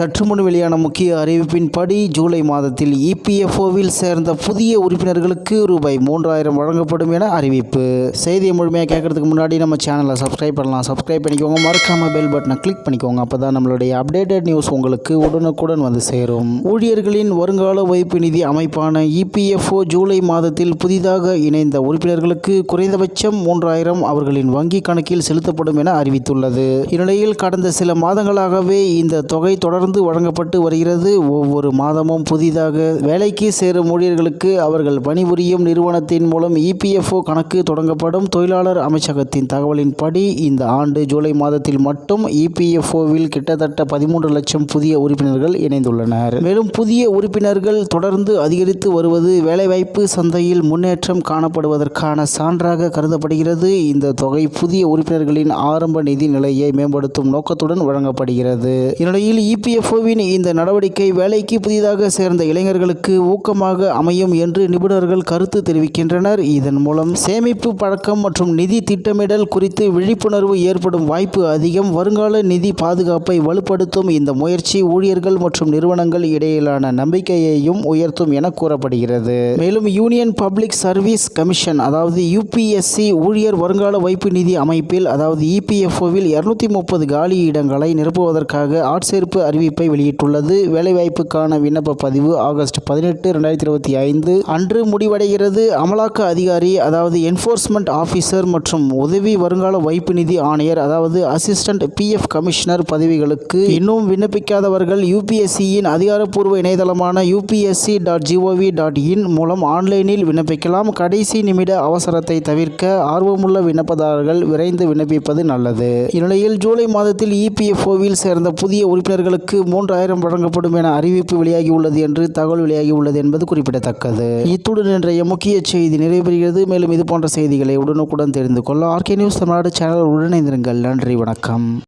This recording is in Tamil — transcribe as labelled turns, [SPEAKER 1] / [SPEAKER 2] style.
[SPEAKER 1] சற்று முன் வெளியான முக்கிய அறிவிப்பின்படி ஜூலை மாதத்தில் இபிஎஃப்ஓவில் சேர்ந்த புதிய உறுப்பினர்களுக்கு ரூபாய் மூன்றாயிரம் வழங்கப்படும் என அறிவிப்பு. செய்தியை முழுமையாக கேட்கறதுக்கு முன்னாடி நம்ம சேனலை சப்ஸ்கிரைப் பண்ணலாம். சப்ஸ்கிரைப் பண்ணிக்கோங்க. மறக்காம பெல் பட்டனை கிளிக் பண்ணிக்கோங்க. அப்போ தான் நம்மளுடைய அப்டேட்டட் நியூஸ் உங்களுக்கு உடனுக்குடன் வந்து சேரும். ஊழியர்களின் வருங்கால வைப்பு நிதி அமைப்பான இபிஎஃப்ஓ ஜூலை மாதத்தில் புதிதாக இணைந்த உறுப்பினர்களுக்கு குறைந்தபட்சம் மூன்றாயிரம் அவர்களின் வங்கி கணக்கில் செலுத்தப்படும் என அறிவித்துள்ளது. இந்நிலையில் கடந்த சில மாதங்களாகவே இந்த தொகை தொடர்ந்து வழங்கப்பட்டு வருகிறது. ஒவ்வொரு மாதமும் புதிதாக வேலைக்கு சேரும் ஊழியர்களுக்கு அவர்கள் பணிபுரியும் நிறுவனத்தின் மூலம் இபிஎஃப்ஓ கணக்கு தொடங்கப்படும். தொழிலாளர் அமைச்சகத்தின் தகவலின்படி இந்த ஆண்டு ஜூலை மாதத்தில் மட்டும் இபிஎஃப்ஓவில் கிட்டத்தட்ட பதிமூன்று லட்சம் புதிய உறுப்பினர்கள் இணைந்துள்ளனர். மேலும் புதிய உறுப்பினர்கள் தொடர்ந்து அதிகரித்து வருவது வேலைவாய்ப்பு சந்தையில் முன்னேற்றம் காணப்படுவதற்கான சான்றாக கருதப்படுகிறது. இந்த தொகை புதிய உறுப்பினர்களின் ஆரம்ப நிதி நிலையை மேம்படுத்தும் நோக்கத்துடன் வழங்கப்படுகிறது. இந்நிலையில் ஐஎஃப்ஓவின் இந்த நடவடிக்கை வேலைக்கு புதிதாக சேர்ந்த இளைஞர்களுக்கு ஊக்கமாக அமையும் என்று நிபுணர்கள் கருத்து தெரிவிக்கின்றனர். இதன் மூலம் சேமிப்பு பழக்கம் மற்றும் நிதி திட்டமிடல் குறித்து விழிப்புணர்வு ஏற்படும் வாய்ப்பு அதிகம். வருங்கால நிதி பாதுகாப்பை வலுப்படுத்தும் இந்த முயற்சி ஊழியர்கள் மற்றும் நிறுவனங்கள் இடையிலான நம்பிக்கையையும் உயர்த்தும் என கூறப்படுகிறது. மேலும் யூனியன் பப்ளிக் சர்வீஸ் கமிஷன் அதாவது யுபிஎஸ்சி ஊழியர் வருங்கால வைப்பு நிதி அமைப்பில் அதாவது இபிஎஃப்ஓவில் இருநூத்தி முப்பது காலி இடங்களை நிரப்புவதற்காக ஆட்சேர்ப்பு அறிவிப்பை வெளியிட்டுள்ளது. வேலைவாய்ப்புக்கான விண்ணப்ப பதிவு ஆகஸ்ட் பதினெட்டு ரெண்டாயிரத்தி இருபத்தி ஐந்து. அன்று முடிவடைகிறது. அமலாக்க அதிகாரி அதாவது என்ஃபோர்ஸ்மெண்ட் ஆஃபீஸர் மற்றும் உதவி வருங்கால வைப்பு நிதி ஆணையர் அதாவது அசிஸ்டன்ட் பிஎஃப் கமிஷனர் பதவிகளுக்கு இன்னும் விண்ணப்பிக்காதவர்கள் யூபிஎஸ்சியின் அதிகாரப்பூர்வ இணையதளமான UPSC dot gov dot in மூலம் ஆன்லைனில் விண்ணப்பிக்கலாம். கடைசி நிமிட அவசரத்தை தவிர்க்க ஆர்வமுள்ள விண்ணப்பதாரர்கள் விரைந்து விண்ணப்பிப்பது நல்லது. இந்நிலையில் ஜூலை மாதத்தில் இபிஎஃப்ஓவில் சேர்ந்த புதிய உறுப்பினர்களுக்கு மூன்றாயிரம் வழங்கப்படும் என அறிவிப்பு வெளியாகியுள்ளது என்று தகவல் வெளியாகியுள்ளது என்பது குறிப்பிடத்தக்கது. இத்துடன் இன்றைய முக்கிய செய்தி நிறைவேறுகிறது மேலும் இது போன்ற செய்திகளை உடனுக்குடன் தெரிந்து கொள்ள ஆர்கே நியூஸ் தமிழ்நாடு சேனல் உடனிருங்கள் நன்றி வணக்கம்.